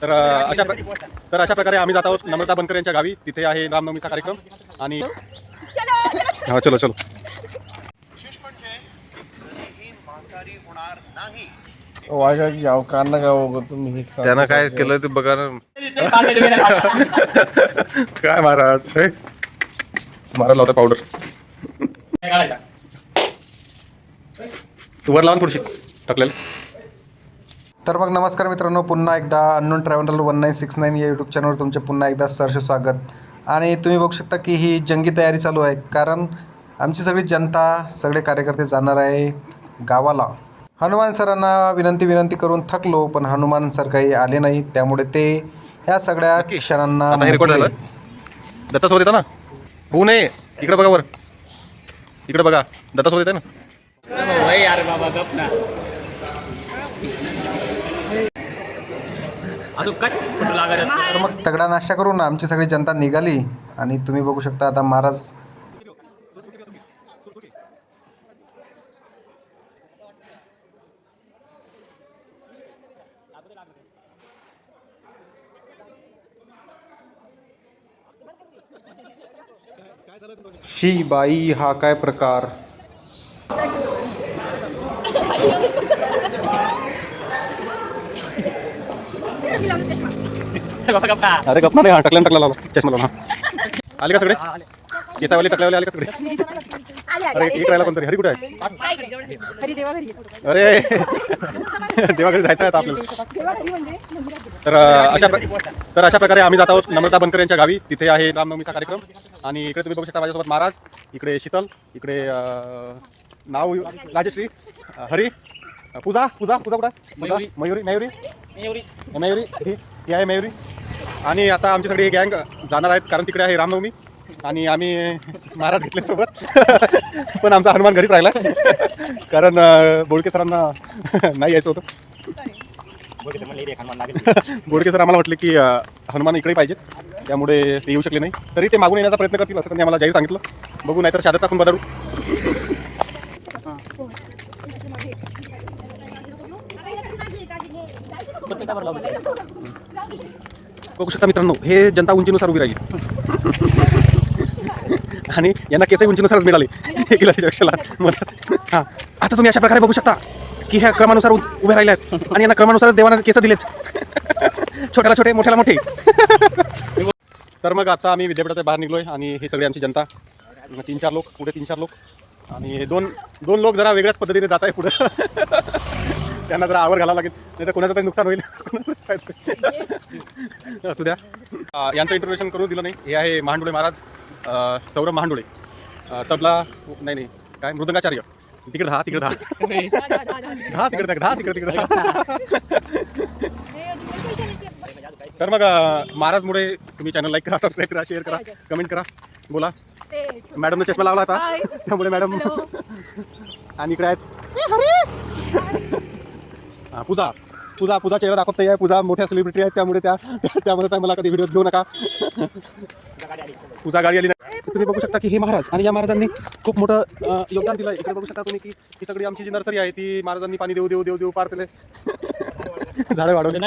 तर अशा तर अशा प्रकारे आम्ही जात आहोत नम्रता बनकर यांच्या गावी. तिथे आहे रामनवमीचा कार्यक्रम. आणि हा चलो चलो. कांदा का हो तुम्ही. त्यानं काय केलं ते बघा ना. काय महाराज? हे? महाराज लावता पावडर तू वर लावून थोडीशी. टाकलेलं. तर मग नमस्कार मित्रांनो पुन्हा एकदा unknown travel one nine six nine या यूट्यूब चॅनलवर तुमचे पुन्हा एकदा सहर्ष स्वागत. आणि तुम्ही बघू शकता की ही जंगी तयारी चालू आहे कारण आमची सगळी जनता सगळे कार्यकर्ते जाणार आहे गावाला. हनुमान सरांना विनंती विनंती करून थकलो पण हनुमान सर काही आले नाही त्यामुळे ते ह्या सगळ्या क्षणांना आता हे रेकॉर्ड मुकले. झालं. दत्ता सोबत येतं ना? होऊ नये. इकडे बघा वर. इकडे बघा. दत्ता सोबत येते ना? यार बाबा गप ना. अजून कश फोटो लागत तर मग तगडा नाश्ता करून आमची सगळी जनता निघाली आणि तुम्ही बघू शकता आता महाराज शी बाई हा काय प्रकार? अरे गप्पा नाही हा टाकल्यानं टाकला लावला. चष्मा लावला आले का सगळे? केसावाले टाकल्यावाले आले का सगळे? अरे एक राहिला कोणतरी? हरी कुठे आहे? अरे. देवाघरी जायचं आहे आपल्याला. तर अशा तर अशा प्रकारे आम्ही जात आहोत नम्रता बनकर यांच्या गावी. तिथे आहे रामनवमीचा कार्यक्रम. आणि इकडे तुम्ही बघू शकता माझ्यासोबत महाराज इकडे शीतल इकडे नाव राजश्री हरी पूजा पूजा पूजा कुठं मयुरी. मयुरी मयुरी? मयुरी? ही आहे मयुरी? आणि आता आमची सगळी गँग जाणार आहेत कारण तिकडे आहे रामनवमी. आणि आम्ही महाराज घेतले सोबत पण आमचा हनुमान घरीच राहिला. कारण बोडके सरांना नाही यायचं होतं. बोडके सर आम्हाला म्हटले की हनुमान इकडे पाहिजेत. त्यामुळे ते येऊ शकले नाही. तरी ते मागून येण्याचा प्रयत्न करतील असं त्यांनी आम्हाला जाहीर सांगितलं. बघू नाहीतर शादत टाकून बदलू. बघू शकता मित्रांनो हे जनता उंचीनुसार उभी राहिली. आणि यांना केसही उंचीनुसारच मिळाले. एक मला हां. आता तुम्ही अशा प्रकारे बघू शकता की ह्या क्रमानुसार उभे राहिले आहेत. आणि यांना क्रमानुसारच देवानं केस दिलेत. छोट्याला छोटे मोठ्याला मोठे. तर मग आता आम्ही विद्यापीठात बाहेर निघलोय आणि हे सगळे आमची जनता. तीन चार लोक पुढे तीन चार लोक. आणि हे दोन दोन लोक जरा वेगळ्याच पद्धतीने जात आहे पुढे. त्यांना जरा आवर घालावं लागेल. नाही तर कोणाचं तरी नुकसान होईल. असू द्या. यांचं इंट्रोडक्शन करू दिलं नाही. हे आहे महांडोळे महाराज सौरभ महांडोळे. तबला नाही नाही. काय? मृदंगाचार्य. तिकडे दहा तिकडे दहा दहा तिकडे दहा तिकडे तिकडे तर मग अं, महाराजमुळे तुम्ही चॅनल लाईक करा सबस्क्राईब करा शेअर करा कमेंट करा. बोला. मॅडमने चष्मा लावला होता त्यामुळे मॅडम आणि इकडे आहेत. हा, पूजा. पूजा पूजा चेहरा दाखवत आहे पूजा मोठ्या सेलिब्रिटी आहेत. त्यामुळे त्या त्यामुळे त्या मला कधी व्हिडिओ घेऊ नका. पूजा गाडी आली नाही तुम्ही बघू शकता की हे महाराज आणि या महाराजांनी खूप मोठं योगदान दिलं इकडे बघू शकता तुम्ही की ही सगळी आमची जी नर्सरी आहे ती महाराजांनी पाणी देऊ देऊ देऊ देऊ पार केले झाडं वाढवली?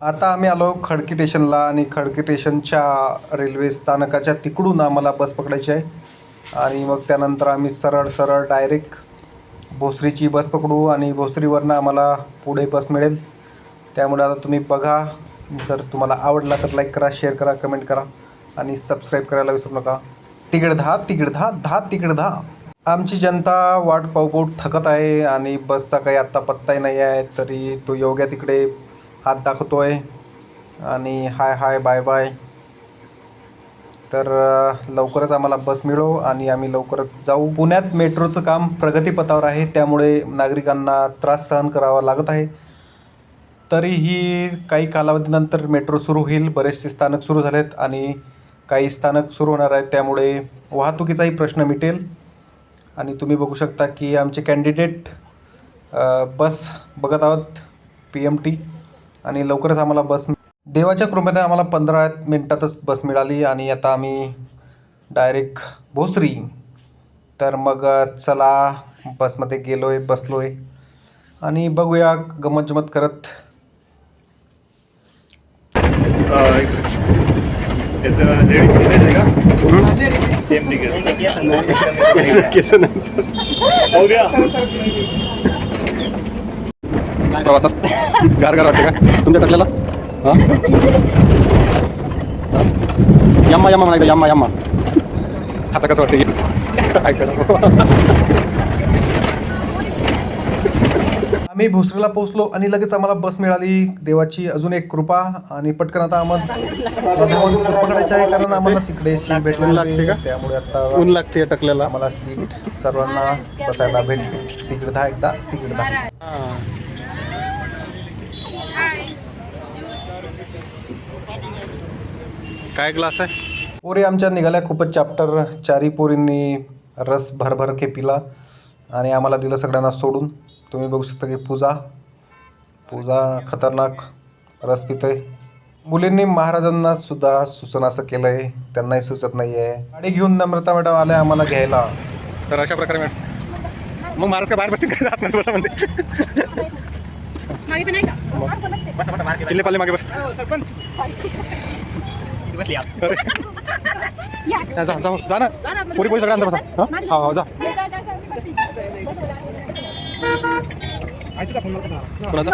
आता आम्ही आलो खडकी स्टेशनला आणि खडकी स्टेशनच्या रेल्वे स्थानकाच्या तिकडून आम्हाला बस पकडायची आहे. आणि मग त्यानंतर आम्ही सरळ सरळ डायरेक्ट भोसरीची बस पकडू आणि भोसरीवरनं आम्हाला पुढे बस मिळेल. त्यामुळे आता तुम्ही बघा. जर तुम्हाला आवडला तर लाईक करा शेअर करा कमेंट करा आणि सबस्क्राईब करायला विसरू नका. तिकीट दहा तिकीट दहा दहा तिकीट दहा. आमची जनता वाट पाऊपोट थकत आहे आणि बसचा काही आत्ता पत्ताही नाही आहे तरी तो योग्य तिकडे हात दाखवतो आहे आणि हाय हाय बाय बाय. तर लवकरच आम्हाला बस मिळो आणि आम्ही लवकरच जाऊ. पुण्यात मेट्रोचं काम प्रगतीपथावर आहे त्यामुळे नागरिकांना त्रास सहन करावा लागत आहे. तरीही काही कालावधीनंतर मेट्रो सुरू होईल बरेचसे स्थानक सुरू झालेत आणि काही स्थानक सुरू होणार आहेत त्यामुळे वाहतुकीचाही प्रश्न मिटेल. आणि तुम्ही बघू शकता की आमचे कॅन्डिडेट बस बघत आहोत पी एम टी आणि लवकरच आम्हाला बस देवाच्या कृपेने आम्हाला पंधरा मिनटातच बस मिळाली आणि आता आम्ही डायरेक्ट भोसरी. तर मग चला बसमध्ये गेलो आहे बसलो आहे. आणि बघूया गमत जमत करत प्रवासात. गार गार वाटते का? तुमच्या टाकलेला? यम्मा यम्मा म्हणायचं यम्मा यम्मा. आता कसं वाटतं? काय आम्ही भोसरीला पोहोचलो आणि लगेच आम्हाला बस मिळाली. देवाची अजून एक कृपा आणि पटकन आता आम्हाला पकडायचं आहे कारण आम्हाला तिकडे सीट भेटली लागते का? त्यामुळे आता ऊन लागते टाकलेला आम्हाला सीट सर्वांना बसायला भेटली तिकडे दहा एकदा तिकडे दहा. काय ग्लास आहे? पोरी आमच्या निघाल्या खूपच चॅप्टर चारी पोरींनी रस भरभर के पिला आणि आम्हाला दिलं सगळ्यांना सोडून. तुम्ही बघू शकता की पूजा पूजा खतरनाक रस पितोय. मुलींनी महाराजांना सुद्धा सूचना असं केलं आहे त्यांनाही सुचत नाही आहे गाडी घेऊन नम्रता मॅडम आल्या आम्हाला घ्यायला. तर अशा प्रकारे मॅडम मग महाराज काय बाहेर बसतील काय आतमध्ये बसा म्हणते. मागे पण नाही का? बसा बसा पाले मागे बस. बसली आप अरे जा जा जा ना पोरी पोरी सगळ्या अंदर बसा हा? हा हा, जा कोणाचा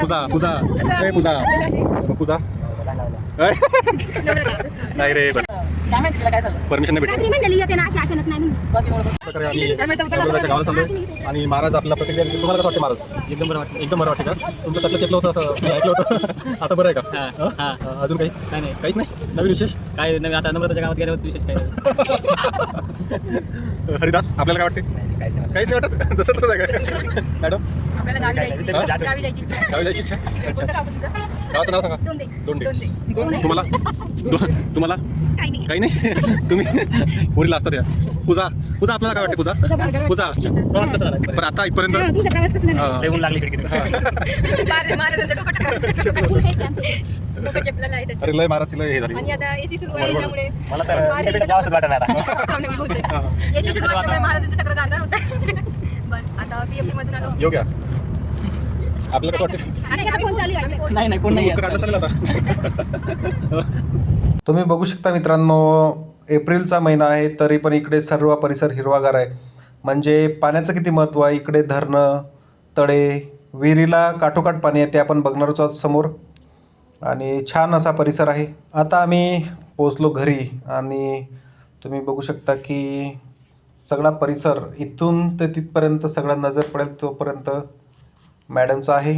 पूजा पूजा ए पूजा पूजा ए? नाही रे बस परमिशन नाही भेटली. प्रकारे आम्ही नवरदेवाच्या गावाला चाललोय. आणि महाराज आपल्याला प्रतिक्रिया देतील. तुम्हाला कसं वाटते महाराज? एकदम बरं वाटतं. एकदम बरं वाटते का? तुमचं त्यातलं चेपलं होतं असं मी ऐकलं होतं. आता बरं आहे का? हा, हं? हा. अं, अजून काही? काय नाही. काहीच नाही? नवीन विशेष? काय नवीन? आता नम्रताच्या गावात गेल्यावर विशेष काय? नाही. अं, हरिदास आपल्याला काय वाटते? काहीच नाही काहीच नाही वाटत? जसं तसं आहे का? मॅडम आपल्याला गावी जायची? गावी जायची गावी जायची इच्छा अच्छा गावाचं नाव सांगा. दोन दे. दोन दोन डे दे. तुम्हाला? दो- तुम्हाला? काही नाही. काही नाही? तुम्ही? पोरीला असतात या पूजा. पूजा आपल्याला काय वाटते पूजा? पूजा प्रवास कसा झाला? पण आता इथपर्यंत हा, तुमचा प्रवास कसा झाला? अं, ते ऊन लागली इकडे महाराज- महाराजांचं डोकं टाकलं. डोकं चेपलेलं आहे त्याचं. अरे लय महाराजची लय हे झाली. आणि आता एसी सुरू आहे त्यामुळे मला तर विद्यापीठात जावंसच वाटत नाही आता. थांबणे मी बोलते. AC सुरू असल्यामुळे महाराजांच्या टकरा जाणार होता. बस आता बीएमपी मधून आलो येऊ घ्या आपल्याला कसं वाटते नाही नाही कोण नाही तुम्ही बघू शकता मित्रांनो एप्रिलचा महिना आहे तरी पण इकडे सर्व परिसर हिरवागार आहे. म्हणजे पाण्याचं किती महत्त्व आहे? इकडे धरणं तळे विहिरीला काठोकाठ पाणी आहे ते आपण बघणारच आहोत समोर. आणि छान असा परिसर आहे. आता आम्ही पोचलो घरी आणि तुम्ही बघू शकता की सगळा परिसर इथून ते तिथपर्यंत सगळा नजर पडेल तोपर्यंत मॅडमचा आहे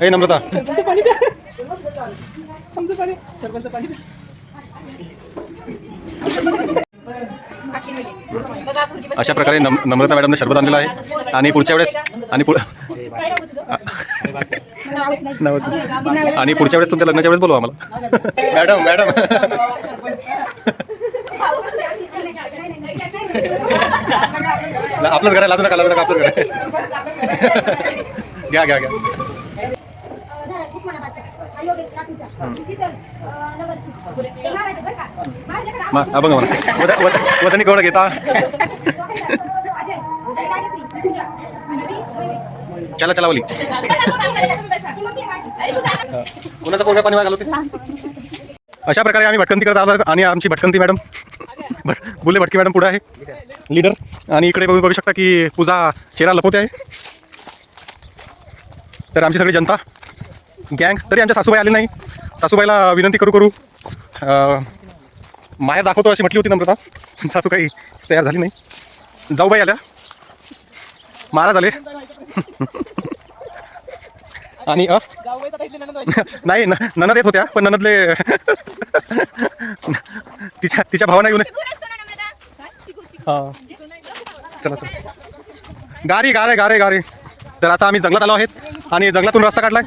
ए नम्रता. अशा प्रकारे नम नम्रता मॅडमने शरबत आणलेलं आहे आणि पुढच्या वेळेस आणि पुढ काय राहू तुझं? नावच नाही. आणि पुढच्या वेळेस तुमच्या लग्नाच्या वेळेस बोलवा आम्हाला मॅडम मॅडम आपलंच घर आहे लाजू नका लाजू नका आपलंच घर आहे. घ्या घ्या घ्या. मग वद- वदनी केवढं घेता? चला चला ओली. कुणाचा पोरगा पाणी घालवते? अशा प्रकारे आम्ही भटकंती करत आहोत आणि आमची भटकंती मॅडम भट- बुले भटकी मॅडम पुढे आहे. लीडर आणि इकडे बघू बघू शकता की पूजा चेहरा लपवते आहे. तर आमची सगळी जनता गँग तरी आमच्या सासूबाई आले नाही. सासूबाईला विनंती करू करू. अं, माहेर दाखवतो अशी म्हटली होती नम्रता. सासू काही तयार झाली नाही. जाऊबाई आल्या. महाराज आले आणि अ? नाही न- ननद येत होत्या पण ननदले तिच्या तिच्या भावाना येऊन हा. चला चला. गारी गारे गारे गारे. तर आता आम्ही जंगलात आलो आहेत आणि जंगलातून रस्ता काढलाय.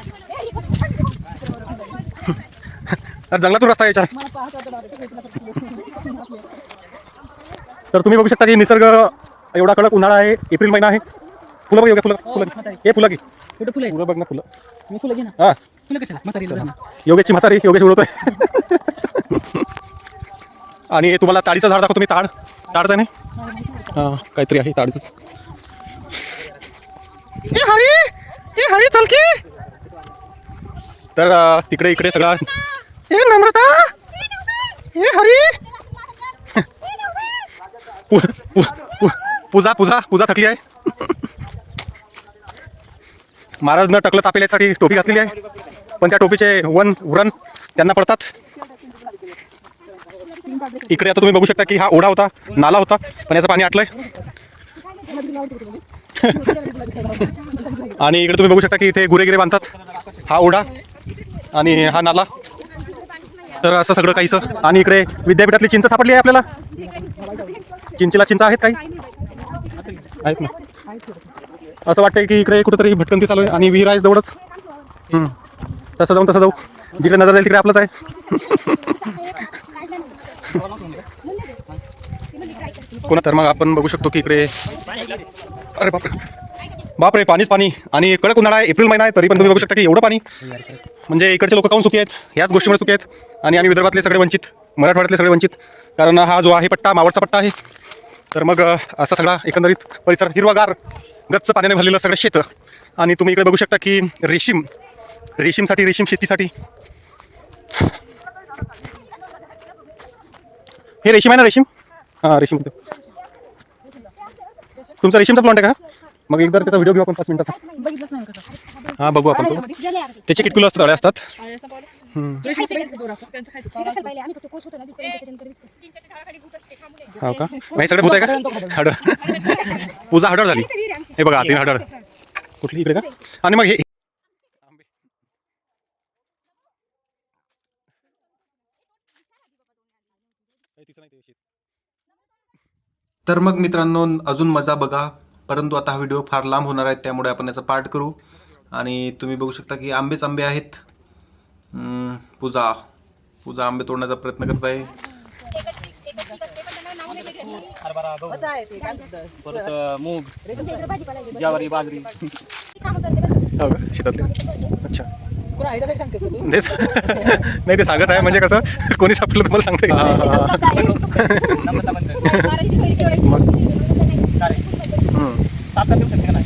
तर जंगलातून रस्ता यायचा. तर तुम्ही बघू शकता की निसर्ग एवढा कडक उन्हाळा आहे एप्रिल महिना आहे. फुलं बघ योग्य फुलं फुलं हे फुलं की. कुठं फुलं फुलं बघ ना फुलं. आहेत मी फुलं घे ना. हा. फुलं कशाला? म्हातारीला योगेशची म्हातारी योगेश उडवतोय. आणि तुम्हाला ताडीचं झाड दाखवतो मी ताड. ताडचं आहे नाही हां काहीतरी आहे ताडीचंच ए हरी! ए हरी चल की. तर अं, तिकडे इकडे सगळा ए नम्रता! ए हरी! पु- पु- पु- पूजा पूजा पूजा थकली आहे. महाराज न टकलं तापेल्यासाठी टोपी घातलेली आहे. पण त्या टोपीचे वन उरण त्यांना पडतात. इकडे आता तुम्ही बघू शकता की हा ओढा होता नाला होता पण याचं पाणी आटलंय. आणि इकडे तुम्ही बघू शकता की इथे गुरेगिरे बांधतात. हा ओढा आणि हा नाला. तर असं सगळं काहीच आणि इकडे विद्यापीठातली चिंच सापडली आहे आपल्याला. चिंचेला चिंच आहेत काही? आहेत ना? असं वाटतंय की इकडे कुठेतरी भटकंती चालू आहे आणि विहीर आहे जवळच. तसं जाऊन तसं जाऊ. जिकडे नजर जाईल तिकडे आपलंच आहे. कोणा तर मग आपण बघू शकतो की इकडे अरे बापरे. बापरे पाणीच पाणी. आणि कडक उन्हाळा आहे एप्रिल महिना आहे तरी पण तुम्ही बघू शकता की एवढं पाणी. म्हणजे इकडचे लोक काऊन सुखी आहेत? ह्याच गोष्टीमुळे सुखी आहेत. आणि आणि विदर्भातले सगळे वंचित. मराठवाड्यातले सगळे वंचित. कारण हा जो आहे पट्टा मावळचा पट्टा आहे. तर मग असा सगळा एकंदरीत परिसर हिरवागार. गच्च पाण्याने भरलेलं सगळं शेतं. आणि तुम्ही इकडे बघू शकता की रेशीम रेशीमसाठी रेशीम शेतीसाठी. हे रेशीम आहे ना रेशीम? हां रेशीम. तुमचा रेशीमचा प्लॉट आहे का? मग एकदा त्याचा व्हिडिओ घेऊ आपण पाच मिनिटाचा. नाही हां बघू आपण तो. त्याचे किटकुलं असतात अळे असतात. हो का? मग हे सगळे भूत आहे का? हडळ पूजा हडळ झाली. हे बघा तीन हडळ कुठली इकडे का? आणि मग हे तर मग मित्रांनो अजून मजा बघा. परंतु आता हा व्हिडिओ फार लांब होणार आहे त्यामुळे आपण याचा पार्ट करू. आणि तुम्ही बघू शकता की आंबेच आंबे आहेत. पूजा. पूजा आंबे तोडण्याचा प्रयत्न करत आहे. हरभरा गहू परत मूग ज्वारी बाजरी. हो का शेतातले अच्छा नाही ते सांगत आहे म्हणजे कसं कोणी सापडलं तुम्हाला सांगता. का रे? सात तास देऊ शकते का नाही?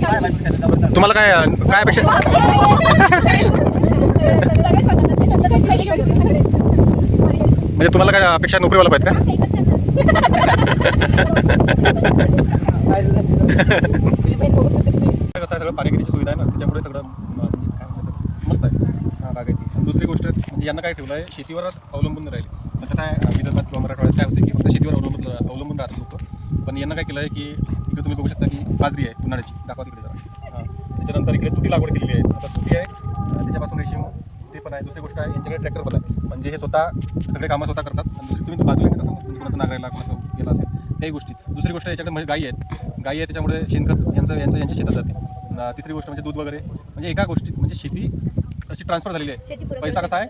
काय बायको खायचं जबरदस्त. तुम्हाला काय काय अपेक्षा? म्हणजे तुम्हाला काय अपेक्षा नोकरीवाला पाहिजे का? कसं आहे सगळं? पाणीगिरीची सुविधा आहे ना त्याच्यामुळे सगळं मस्त आहे. हा बागायती दुसरी गोष्ट म्हणजे यांना काय ठेवलं आहे शेतीवरच अवलंबून राहील. कसं आहे विदर्भात किंवा मराठवाड्यात काय होते की फक्त शेतीवर अवलंबून अवलंबून राहतात लोक. पण यांना काय केलं आहे की इकडे तुम्ही बघू शकता की बाजरी आहे उन्हाळ्याची. दाखवा तिकडे जरा. त्याच्यानंतर इकडे तुती लागवड केलेली आहे. आता तुती आहे त्याच्यापासून रेशीम ते पण आहे. दुसरी गोष्ट आहे यांच्याकडे ट्रॅक्टर पण आहे. म्हणजे हे स्वतः सगळे कामं स्वतः करतात. आणि दुसरी तुम्ही बाजूला ना, म्हणजे कोणाचं नागायला कोणाचं गेलं असेल त्याही गोष्टी. दुसरी गोष्ट याच्याकडे म्हणजे गायी आहेत. गायी आहे त्याच्यामुळे शेणखत यांचं यांचं यांच्या शेतात जाते. तिसरी गोष्ट म्हणजे दूध वगैरे. म्हणजे एका गोष्टीत म्हणजे शेती अशी ट्रान्सफर झालेली आहे. पैसा कसा आहे?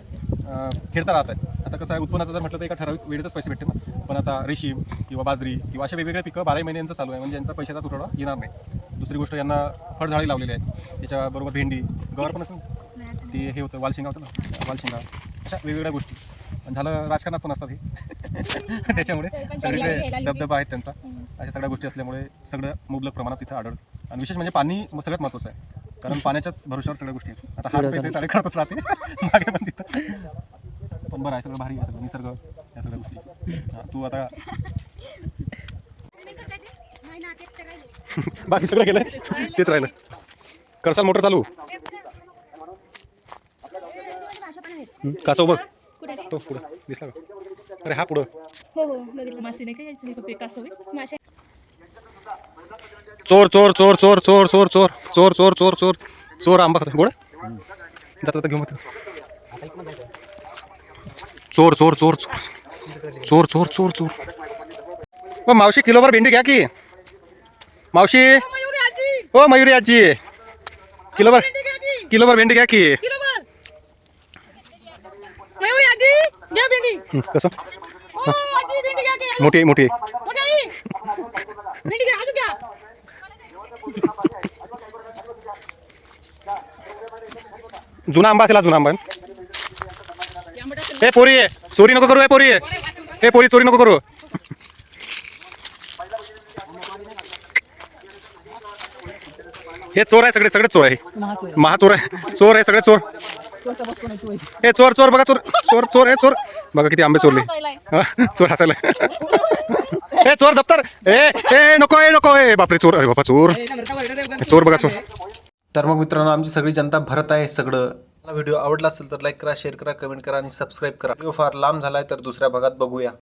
खेळता राहत आहे. आता कसं आहे उत्पन्नाचं जर म्हटलं तर एका ठराविक वेळेतच पैसे भेटते पण आता रेशीम किंवा बाजरी किंवा अशा वेगवेगळे पिकं बारा महिने यांचं चालू आहे. म्हणजे यांचा पैशाचा तुटवडा येणार नाही. दुसरी गोष्ट यांना फळझाडे लावलेली आहेत. त्याच्याबरोबर भेंडी गवार पण असं. ती हे होतं वालशिंगा होतं ना? वालशिंगा. अशा वेगवेगळ्या गोष्टी. आणि झालं राजकारणात पण असतात हे. त्याच्यामुळे सगळीकडे धबधबा आहेत त्यांचा. अशा सगळ्या गोष्टी असल्यामुळे सगळं मुबलक प्रमाणात तिथं आढळतं आणि विशेष म्हणजे पाणी सगळ्यात महत्त्वाचं आहे. कारण पाण्याच्याच भरोशावर सगळ्या गोष्टी आहेत. आता हात पैसे चाळे करतच राहते. मागे पण तिथं. पण बरं आहे सगळं भारी आहे सगळं निसर्ग या सगळ्या गोष्टी. तू आता बाकी सगळं केलंय तेच राहिलं करसाल मोटर चालू हं, कासव बघ तो पुढं दिसला का अरे हा पुढं हो हो बघितलं मासे नाही काय यायचं नाही फक्त एक कासव आहे. माशा चोर चोर चोर चोर चोर चोर चोर चोर चोर चोर चोर चोर आंबा खातो गोड जाता जाता घेऊ मग चोर चोर चोर चोर चोर चोर चोर ओ मावशी किलोभर भेंडी घ्या की मावशी? हो मयुरी आजी. किलोभर किलोभर भेंडी घ्या की. मोठी मोठी. जुना आंबा असेल जुना आंबा. हे पोरी चोरी नको करू हे पोरी. हे पोरी चोरी नको करू. हे चोर आहे सगळे सगळे चोर आहे. महाचोर आहे. चोर आहे सगळे चोर. हे चोर चोर बघा चोर. चोर चोर हे चोर. बघा किती आंबे चोरले. चोर हसायला. हे चोर दप्तर. ए ए नको ए नको. ए बापरे चोर. अरे बापा चोर. चोर बघा चोर. तर मग मित्रांनो आमची सगळी जनता भरत आहे सगळं. व्हिडिओ आवडला असेल तर लाईक करा शेअर करा कमेंट करा आणि सबस्क्राईब करा. व्हिडिओ फार लांब झालाय तर दुसऱ्या भागात बघूया.